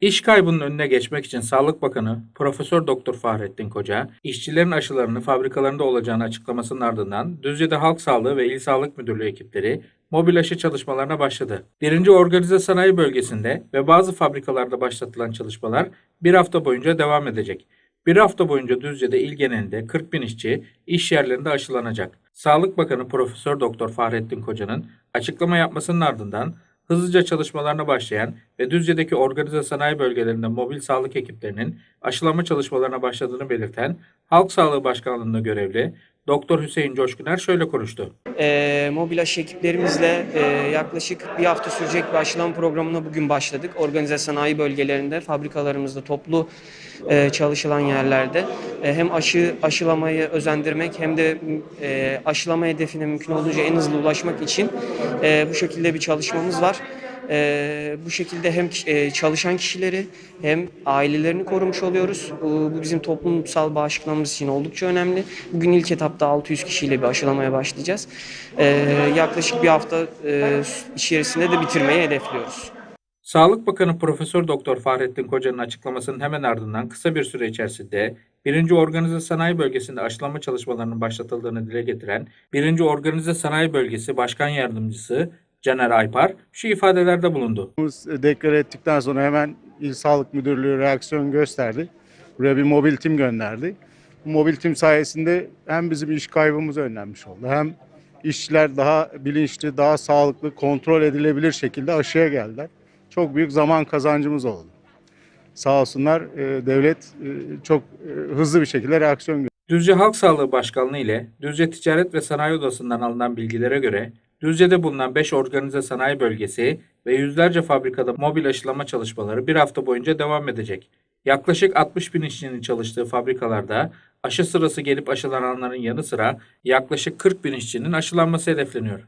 İş kaybının önüne geçmek için Sağlık Bakanı Profesör Doktor Fahrettin Koca, işçilerin aşılarını fabrikalarında olacağını açıklamasının ardından Düzce'de Halk Sağlığı ve İl Sağlık Müdürlüğü ekipleri mobil aşı çalışmalarına başladı. Birinci Organize Sanayi Bölgesi'nde ve bazı fabrikalarda başlatılan çalışmalar bir hafta boyunca devam edecek. Bir hafta boyunca Düzce'de il genelinde 40 bin işçi iş yerlerinde aşılanacak. Sağlık Bakanı Profesör Doktor Fahrettin Koca'nın açıklama yapmasının ardından hızlıca çalışmalarına başlayan ve Düzce'deki organize sanayi bölgelerinde mobil sağlık ekiplerinin aşılama çalışmalarına başladığını belirten Halk Sağlığı Başkanlığı'nda görevli Doktor Hüseyin Coşkuner şöyle konuştu. Ee, mobil aşı ekiplerimizle e, yaklaşık bir hafta sürecek bir aşılama programına bugün başladık. Organize sanayi bölgelerinde, fabrikalarımızda, toplu e, çalışılan yerlerde e, hem aşı aşılamayı özendirmek hem de e, aşılama hedefine mümkün olduğunca en hızlı ulaşmak için e, bu şekilde bir çalışmamız var. E, bu şekilde hem e, çalışan kişileri hem ailelerini korumuş oluyoruz. Bu, bu bizim toplumsal bağışıklığımız için oldukça önemli. Bugün ilk etapta 600 kişiyle bir aşılamaya başlayacağız. E, yaklaşık bir hafta e, içerisinde de bitirmeyi hedefliyoruz. Sağlık Bakanı Profesör Doktor Fahrettin Koca'nın açıklamasının hemen ardından kısa bir süre içerisinde 1. Organize Sanayi Bölgesi'nde aşılama çalışmalarının başlatıldığını dile getiren 1. Organize Sanayi Bölgesi Başkan Yardımcısı Caner Aypar şu ifadelerde bulundu. deklare ettikten sonra hemen İl Sağlık Müdürlüğü reaksiyon gösterdi. Buraya bir mobil tim gönderdi. Bu mobil tim sayesinde hem bizim iş kaybımız önlenmiş oldu hem işçiler daha bilinçli, daha sağlıklı, kontrol edilebilir şekilde aşıya geldiler. Çok büyük zaman kazancımız oldu. Sağ olsunlar e, devlet e, çok e, hızlı bir şekilde reaksiyon gösterdi. Düzce Halk Sağlığı Başkanlığı ile Düzce Ticaret ve Sanayi Odası'ndan alınan bilgilere göre Düzce'de bulunan 5 organize sanayi bölgesi ve yüzlerce fabrikada mobil aşılama çalışmaları bir hafta boyunca devam edecek. Yaklaşık 60 bin işçinin çalıştığı fabrikalarda aşı sırası gelip aşılananların yanı sıra yaklaşık 40 bin işçinin aşılanması hedefleniyor.